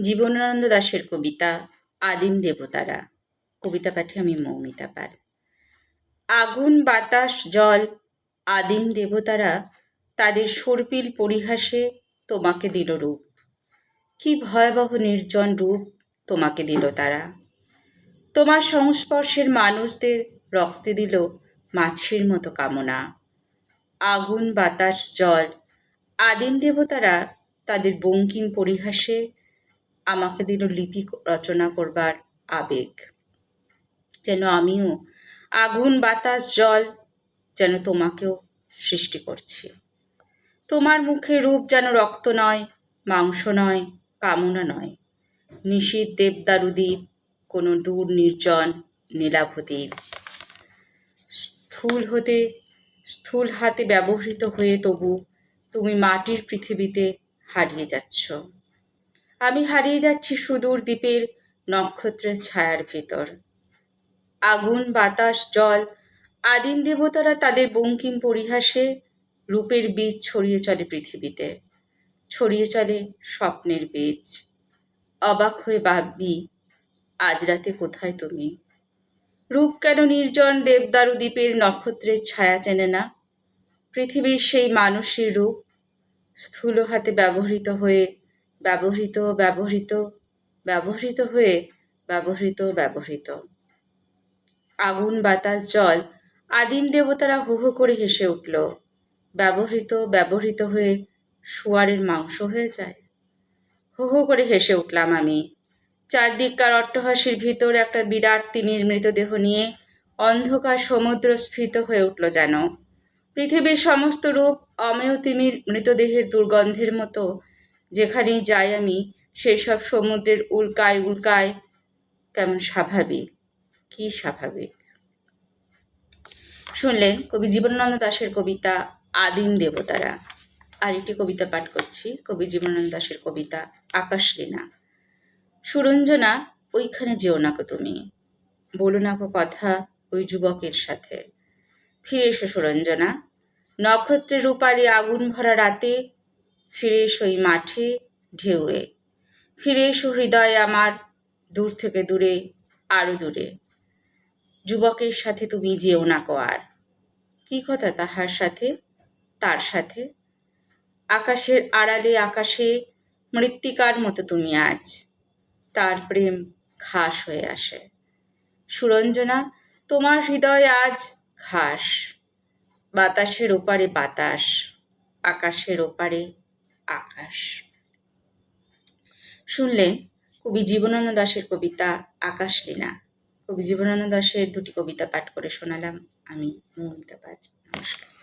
জীবনানন্দ দাশের কবিতা, আদিম দেবতারা। কবিতা পাঠে আমি মৌমিতা পাল। আগুন, বাতাস, জল, আদিম দেবতারা তাদের সর্পিল পরিহাসে তোমাকে দিল রূপ। কি ভয়াবহ নির্জন রূপ তোমাকে দিল তারা। তোমার সংস্পর্শের মানুষদের রক্তে দিল মাছের মতো কামনা। আগুন, বাতাস, জল, আদিম দেবতারা তাদের বঙ্কিম পরিহাসে আমাকে দিল লিপি রচনা করবার আবেগ। যেন আমিও আগুন, বাতাস, জল যেন তোমাকেও সৃষ্টি করছি। তোমার মুখে রূপ যেন রক্ত নয়, মাংস নয়, কামনা নয়। নিশীত দেবদারুদ্বীপ কোনো দূর নির্জন নীলাভদ্বীপ স্থূল হতে, স্থূল হাতে ব্যবহৃত হয়ে তবু তুমি মাটির পৃথিবীতে হারিয়ে যাচ্ছ। আমি হারিয়ে যাচ্ছি সুদূর দ্বীপের নক্ষত্রের ছায়ার ভেতর। আগুন, বাতাস, জল, আদিম দেবতারা তাদের বঙ্কিম পরিহাসে রূপের বীজ ছড়িয়ে চলে পৃথিবীতে। ছড়িয়ে চলে স্বপ্নের বীজ। অবাক হয়ে ভাববি আজ রাতে কোথায় তুমি? রূপ কেন নির্জন দেবদারু দ্বীপের নক্ষত্রের ছায়া চেনে না? পৃথিবীর সেই মানুষের রূপ স্থূল হাতে ব্যবহৃত হয়ে ব্যবহৃত ব্যবহৃত ব্যবহৃত হয়ে ব্যবহৃত ব্যবহৃত। আগুন, বাতাস, জল আদিম দেবতারা হো হো করে হেসে উঠল। ব্যবহৃত ব্যবহৃত হয়ে শুয়ারের মাংস হয়ে যায়। হো হো করে হেসে উঠলাম আমি। চারদিককার অট্টহাসির ভিতর একটা বিরাট তিমির মৃতদেহ নিয়ে অন্ধকার সমুদ্র স্ফীত হয়ে উঠল যেন। পৃথিবীর সমস্ত রূপ অমেয় তিমির মৃতদেহের দুর্গন্ধের মতো যেখানেই যাই আমি সেই সব সমুদ্রের উল্কায় উল্কায় কেমন স্বাভাবিক? কি স্বাভাবিক? শুনলেন কবি জীবনানন্দ দাশের কবিতা আদিম দেবতারা। আর একটি কবিতা পাঠ করছি, কবি জীবনানন্দ দাশের কবিতা আকাশলীনা। সুরঞ্জনা, ওইখানে যেও না তুমি। বলো না কো কথা ওই যুবকের সাথে। ফিরে এসো সুরঞ্জনা। নক্ষত্রের রূপালি আগুন ভরা রাতে ফিরে এসো ওই মাঠে ঢেউয়ে। ফিরে এসো হৃদয় আমার দূর থেকে দূরে আরও দূরে। যুবকের সাথে তুমি যেও না কো আর। কী কথা তাহার সাথে? তার সাথে? আকাশের আড়ালে আকাশে মৃত্তিকার মতো তুমি আজ। তার প্রেম ঘাস হয়ে আসে। সুরঞ্জনা, তোমার হৃদয় আজ ঘাস বাতাসের ওপারে বাতাস, আকাশের ওপারে আকাশ। শুনলেন কবি জীবনানন্দ দাসের কবিতা আকাশ লীনা কবি জীবনানন্দ দাশের দুটি কবিতা পাঠ করে শোনালাম। আমি মৌমিতা পাঠ নমস্কার।